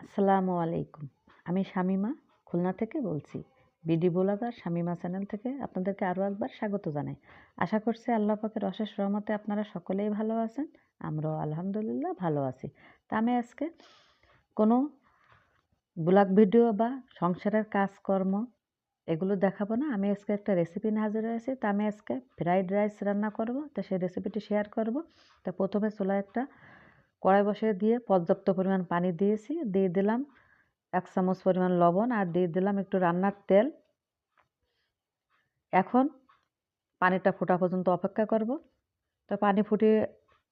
আসসালামু আলাইকুম। আমি শামিমা, খুলনা থেকে বলছি। বিডি বোলাদার শামিমা চ্যানেল থেকে আপনাদেরকে আরও একবার স্বাগত জানাই। আশা করছি আল্লাহ পাকের অশেষ রহমতে আপনারা সকলেই ভালো আছেন। আমরাও আলহামদুলিল্লাহ ভালো আছি। তা আমি আজকে কোনো ব্লগ ভিডিও বা সংসারের কাজকর্ম এগুলো দেখাবো না। আমি আজকে একটা রেসিপি নিয়ে হাজির হয়েছি। তা আমি আজকে ফ্রাইড রাইস রান্না করব। তো সেই রেসিপিটি শেয়ার করব। তা প্রথমে চুলায় একটা কড়াই বসিয়ে দিয়ে পর্যাপ্ত পরিমাণ পানি দিয়েছি, দিয়ে দিলাম এক চামচ পরিমাণ লবণ আর দিয়ে দিলাম একটু রান্নার তেল। এখন পানিটা ফোটা পর্যন্ত অপেক্ষা করব। তো পানি ফুটিয়ে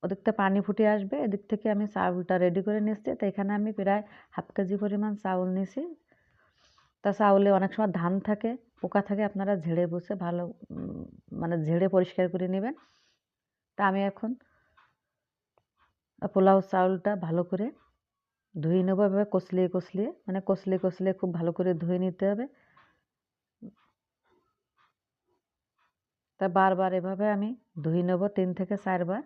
ওদিক থেকে পানি ফুটিয়ে আসবে, এদিক থেকে আমি চাউলটা রেডি করে নিচ্ছি তো এখানে আমি প্রায় হাফ কেজি পরিমাণ চাউল নিয়েছি। তা চাউলে অনেক সময় ধান থাকে, পোকা থাকে, আপনারা ঝেড়ে বসে ভালো মানে ঝেড়ে পরিষ্কার করে নেবেন। তা আমি এখন পোলাও চাউলটা ভালো করে ধুয়ে নেব এভাবে কষলিয়ে কষলিয়ে। মানে কষলিয়ে কষলিয়ে খুব ভালো করে ধুয়ে নিতে হবে। তা বারবার এভাবে আমি ধুয়ে নেব তিন থেকে চারবার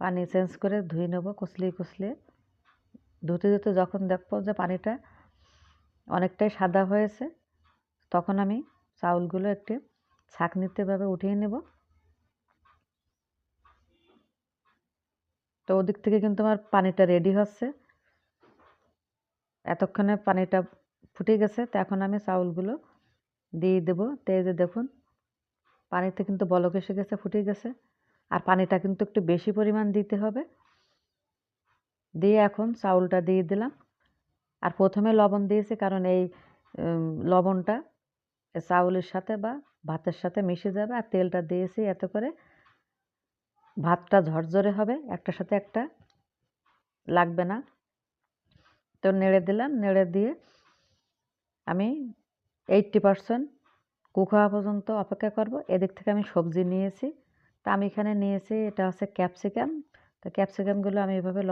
পানি চেঞ্জ করে ধুয়ে নেব কষলিয়ে কষলিয়ে। ধুতে ধুতে যখন দেখব যে পানিটা অনেকটাই সাদা হয়েছে, তখন আমি চাউলগুলো একটি ছাঁকনিতে এভাবে উঠিয়ে নেব। তো ওদিক থেকে কিন্তু আমার পানিটা রেডি হচ্ছে। এতক্ষণে পানিটা ফুটে গেছে, তো এখন আমি চাউলগুলো দিয়ে দেবো। তো এই যে দেখুন, পানিতে কিন্তু বলক এসে গেছে, ফুটে গেছে। আর পানিটা কিন্তু একটু বেশি পরিমাণ দিতে হবে। দিয়ে এখন চাউলটা দিয়ে দিলাম। আর প্রথমে লবণ দিয়েছি, কারণ এই লবণটা চাউলের সাথে বা ভাতের সাথে মিশে যাবে। আর তেলটা দিয়েছি এত করে ভাতটা ঝরঝরে হবে, একটার সাথে একটা। লাগবে না। তো নেড়ে দিলাম, নেড়ে দিয়ে আমি এইটটি পারসেন্ট কুক হওয়া পর্যন্ত অপেক্ষা করব। এদিক থেকে আমি সবজি নিয়েছি। তা আমি এখানে নিয়েছি, এটা হচ্ছে ক্যাপসিকাম তো ক্যাপসিকামগুলো আমি এভাবে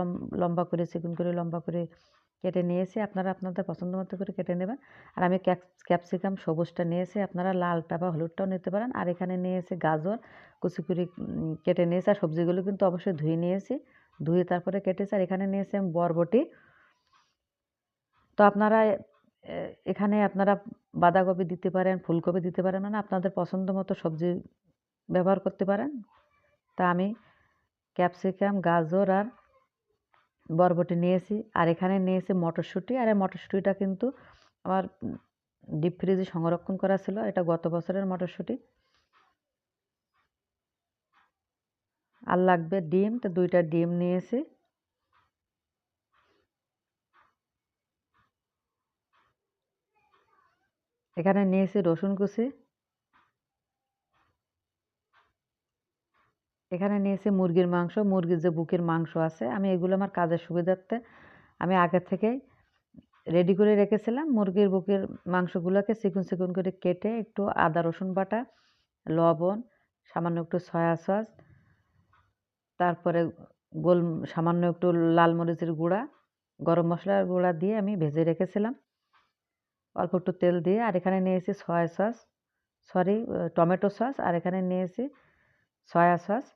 লম্বা করে চিকুন করে লম্বা করে কেটে নিয়েছি। আপনারা আপনাদের পছন্দ মতো করে কেটে নেবেন। আর আমি ক্যাপসিকাম সবুজটা নিয়েছি। আপনারা লালটা বা হলুদটাও নিতে পারেন। আর এখানে নিয়েছি গাজর, কুচি করে কেটে নিয়েছি। আর সবজিগুলো কিন্তু অবশ্যই ধুয়ে নিয়েছি। ধুয়ে তারপরে কেটেছি। আর এখানে নিয়েছি আমি বরবটি। তো আপনারা এখানে আপনারা বাঁধাকপি দিতে পারেন, ফুলকপি দিতে পারেন। মানে আপনাদের পছন্দ মতো সবজি ব্যবহার করতে পারেন। তা আমি ক্যাপসিকাম, গাজর আর বরবটি নিয়েছি। আর এখানে নিয়েছি মটরশুঁটি। আর এই মটরশুঁটিটা কিন্তু আমার ডিপ ফ্রিজে সংরক্ষণ করা ছিল। এটা গত বছরের মটরশুঁটি। আর লাগবে ডিম। তো দুইটা ডিম নিয়েছি। এখানে নিয়েছি রসুন কুচি। এখানে নিয়েছি মুরগির মাংস, মুরগির যে বুকের মাংস আছে, আমি এগুলো আমার কাজের সুবিধার্থে আমি আগে থেকেই রেডি করে রেখেছিলাম। মুরগির বুকের মাংসগুলোকে চিকুন চিকুন করে কেটে একটু আদা, রসুন বাটা, লবণ, সামান্য একটু সয়া সস তারপরে গোল, সামান্য একটু লাল মরিচের গুঁড়া, গরম মশলার গুঁড়া দিয়ে আমি ভেজে রেখেছিলাম। অল্প একটু তেল দিয়ে, আর এখানে নিয়েছি soya sauce sorry tomato sauce আর এখানে নিয়েছি সয়া সস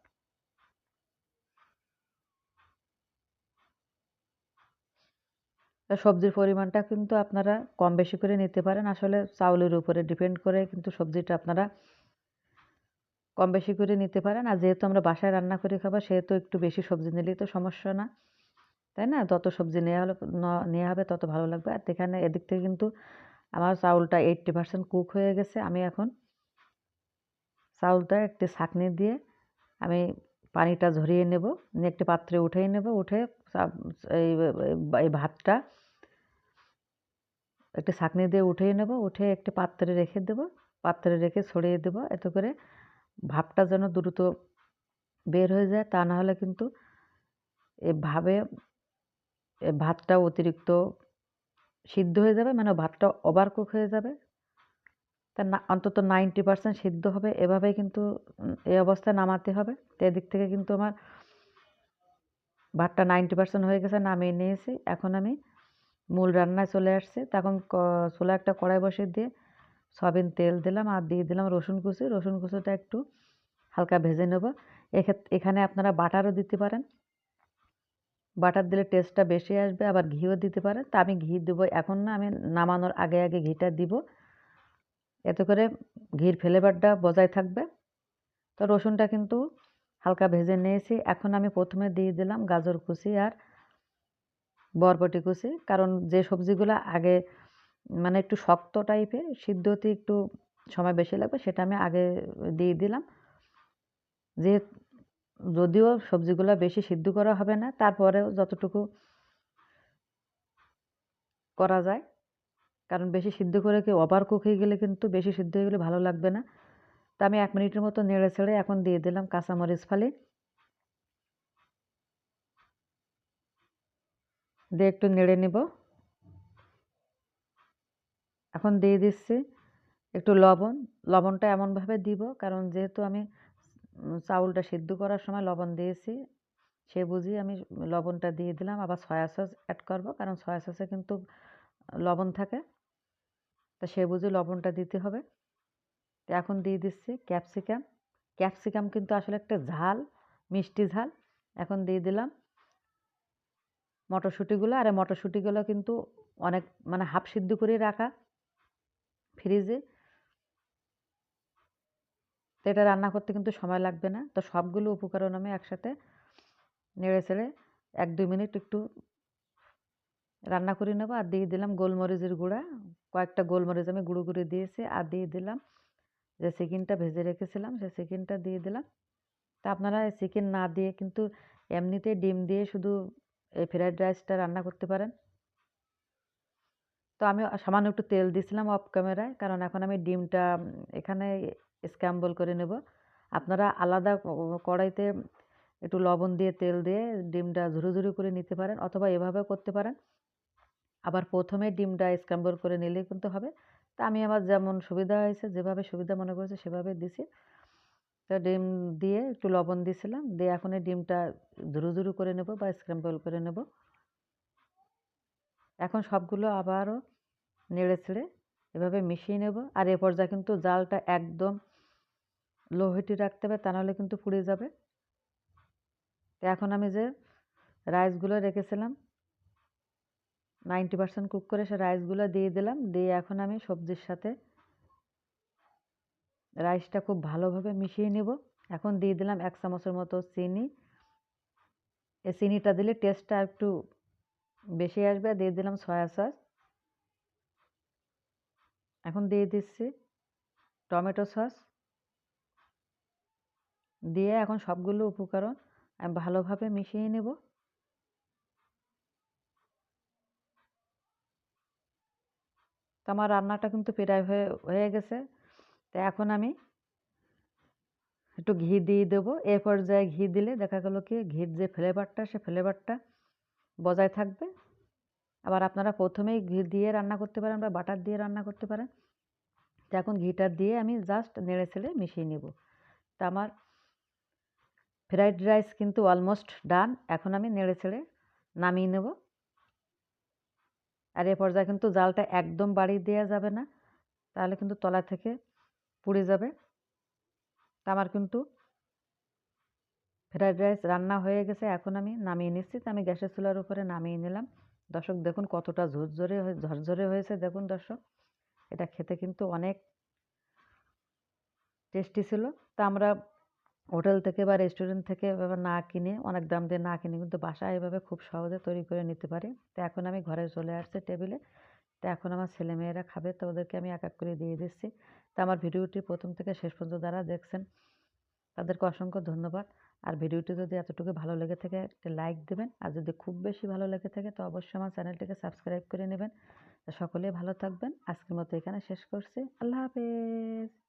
সবজির পরিমাণটা কিন্তু আপনারা কম বেশি করে নিতে পারেন। আসলে চাউলের উপরে ডিপেন্ড করে কিন্তু সবজিটা আপনারা কম বেশি করে নিতে পারেন। আর যেহেতু আমরা বাসায় রান্না করে খাব, সেহেতু একটু বেশি সবজি নিলেই তো সমস্যা না। তাই না? যত সবজি নেওয়া হলে নেওয়া হবে তত ভালো লাগবে। আর এখানে এদিক থেকে কিন্তু আমার চাউলটা এইট্টি পার্সেন্ট কুক হয়ে গেছে। আমি এখন চাউলটা একটি ছাঁকনি দিয়ে আমি পানিটা ঝরিয়ে নেব। নিয়ে একটি পাত্রে উঠিয়ে নেব। উঠে এই ভাতটা একটি ছাঁকনি দিয়ে উঠিয়ে নেব উঠে একটি পাত্রে রেখে দেব, পাত্রে রেখে ছড়িয়ে দেব, এতে করে ভাবটা যেন দ্রুত বের হয়ে যায়। তা না হলে কিন্তু এভাবে ভাতটা অতিরিক্ত সিদ্ধ হয়ে যাবে মানে ভাতটা ওভার কুক হয়ে যাবে। তা না, অন্তত নাইনটি পার্সেন্ট সিদ্ধ হবে। এভাবেই কিন্তু এই অবস্থায় নামাতে হবে। তো এদিক থেকে কিন্তু আমার ভাতটা নাইনটি পার্সেন্ট হয়ে গেছে, নামিয়ে নিয়েছি। এখন আমি মূল রান্নায় চলে আসছি। তখন চুলা একটা কড়াই বসিয়ে দিয়ে সয়াবিন তেল দিলাম আর দিয়ে দিলাম রসুন কুচি। রসুন কুচিটা একটু হালকা ভেজে নেব। এখানে আপনারা বাটারও দিতে পারেন। বাটার দিলে টেস্টটা বেশি আসবে, আবার ঘিও দিতে পারে তা আমি ঘি দেবো। এখন না আমি নামানোর আগে আগে ঘিটা দিব। এতে করে ঘির ফ্লেভারটা বজায় থাকবে। তো রসুনটা কিন্তু হালকা ভেজে নিয়েছি। এখন আমি প্রথমে দিয়ে দিলাম গাজর কুচি আর বরবটি কুচি। কারণ যে সবজিগুলো আগে মানে একটু শক্ত টাইপের, সিদ্ধ হতে একটু সময় বেশি লাগবে, সেটা আমি আগে দিয়ে দিলাম। যে যদিও সবজিগুলো বেশি সিদ্ধ করা হবে না, তারপরেও যতটুকু করা যায়। কারণ বেশি সিদ্ধ করে কি ওভার কুক হয়ে গেলে কিন্তু বেশি সিদ্ধ হয়ে গেলে ভালো লাগবে না। তা আমি এক মিনিটের মতো নেড়ে ছেড়ে এখন দিয়ে দিলাম কাঁচামরিচ ফালি। দিয়ে একটু নেড়ে নেব। এখন দিয়ে দিচ্ছি একটু লবণ। লবণটা এমনভাবে দিব, কারণ যেহেতু আমি চাউলটা সিদ্ধ করার সময় লবণ দিয়েছি, সে বুঝি আমি লবণটা দিয়ে দিলাম, আবার সয়া সস অ্যাড করব, কারণ সয়া সসে কিন্তু লবণ থাকে। তা সে বুঝি লবণটা দিতে হবে। তো এখন দিয়ে দিচ্ছি ক্যাপসিকাম। ক্যাপসিকাম কিন্তু আসলে একটা ঝাল, মিষ্টি ঝাল। এখন দিয়ে দিলাম মটরশুঁটিগুলো। আর মটরশুঁটিগুলো কিন্তু অনেক মানে হাফ সিদ্ধ করে রাখা ফ্রিজে। তো এটা রান্না করতে কিন্তু সময় লাগবে না। তো সবগুলো উপকরণ আমি একসাথে নেড়ে ছেড়ে এক দুই মিনিট একটু রান্না করে নেব। আর দিয়ে দিলাম গোলমরিচের গুঁড়া। কয়েকটা গোলমরিচ আমি গুঁড়ো করে দিয়েছি। আর দিয়ে দিলাম যে চিকেনটা ভেজে রেখেছিলাম, সে চিকেনটা দিয়ে দিলাম। তা আপনারা চিকেন না দিয়ে কিন্তু এমনিতে ডিম দিয়ে শুধু এই ফ্রাইড রাইসটা রান্না করতে পারেন। তো আমি সামান্য একটু তেল দিয়েছিলাম অফ ক্যামেরায় কারণ এখন আমি ডিমটা এখানে স্ক্যাম্বল করে নেব। আপনারা আলাদা কড়াইতে একটু লবণ দিয়ে তেল দিয়ে ডিমটা ঝুরু ঝুরু করে নিতে পারেন, অথবা এভাবেও করতে পারেন। আবার প্রথমে ডিমটা স্ক্যাম্বল করে নিলেই কিন্তু হবে। তা আমি আমার যেমন সুবিধা হয়েছে, যেভাবে সুবিধা মনে করেছে সেভাবে দিছি। তো ডিম দিয়ে একটু লবণ দিয়েছিলাম দিয়ে এখন এই ডিমটা ঝুরু ঝুরু করে নেব বা স্ক্র্যাম্বল করে নেব। এখন সবগুলো আবারও নেড়ে ছেড়ে এভাবে মিশিয়ে নেব। আর এ পর্যায়ে কিন্তু জালটা একদম লো হিটে রাখতে হবে, তা নাহলে কিন্তু পুড়ে যাবে। এখন আমি যে রাইসগুলো রেখেছিলাম নাইনটি পার্সেন্ট কুক করে সে রাইসগুলো দিয়ে দিলাম। দিয়ে এখন আমি সবজির সাথে রাইসটা খুব ভালোভাবে মিশিয়ে নেব। এখন দিয়ে দিলাম এক চামচের মতো চিনি। এই চিনিটা দিলে টেস্টটা একটু বেশি আসবে। দিয়ে দিলাম সয়া সস। এখন দিয়ে দিচ্ছি টমেটো সস। দিয়ে এখন সবগুলো উপকরণ আমি ভালোভাবে মিশিয়ে নেব। তো আমার রান্নাটা কিন্তু প্রায় হয়ে হয়ে গেছে। তো এখন আমি একটু ঘি দিয়ে দেবো। এ পর্যায়ে ঘি দিলে দেখা গেলো কি, ঘির যে ফ্লেভারটা সে ফ্লেভারটা বজায় থাকবে। আবার আপনারা প্রথমেই ঘি দিয়ে রান্না করতে পারেন বা বাটার দিয়ে রান্না করতে পারেন। তো এখন ঘিটা দিয়ে আমি জাস্ট নেড়ে ছেড়ে মিশিয়ে নেব। তা আমার ফ্রাইড রাইস কিন্তু অলমোস্ট ডান এখন আমি নেড়ে ছেড়ে নামিয়ে নেব। আর এ পর্যায়ে কিন্তু জালটা একদম বাড়িয়ে দেওয়া যাবে না। তাহলে কিন্তু তলা থেকে পুড়ে যাবে। তা আমার কিন্তু ফ্রাইড রাইস রান্না হয়ে গেছে, এখন আমি নামিয়ে নিচ্ছি। তো আমি গ্যাসের চুলার উপরে নামিয়ে নিলাম। দর্শক, দেখুন কতটা ঝরঝরে ঝরঝরে হয়েছে। দেখুন দর্শক, এটা খেতে কিন্তু অনেক টেস্টি ছিল। তা আমরা হোটেল থেকে বা রেস্টুরেন্ট থেকে এভাবে না কিনে, অনেক দাম দিয়ে না কিনে কিন্তু বাসায় এভাবে খুব সহজে তৈরি করে নিতে পারি। তো এখন আমি ঘরে চলে আসছি টেবিলে। তো এখন আমার ছেলেমেয়েরা খাবে, তো ওদেরকে আমি এক এক করে দিয়ে দিচ্ছি। তো আমার ভিডিওটি প্রথম থেকে শেষ পর্যন্ত যারা দেখছেন, তাদেরকে অসংখ্য ধন্যবাদ। আর ভিডিওটি যদি এতটুকু ভালো লেগে থাকে, একটা লাইক দেবেন। আর যদি খুব বেশি ভালো লেগে থাকে, তো অবশ্যই আমার চ্যানেলটিকে সাবস্ক্রাইব করে নেবেন। সকলেই ভালো থাকবেন। আজকের মতো এখানে শেষ করছি। আল্লাহ হাফেজ।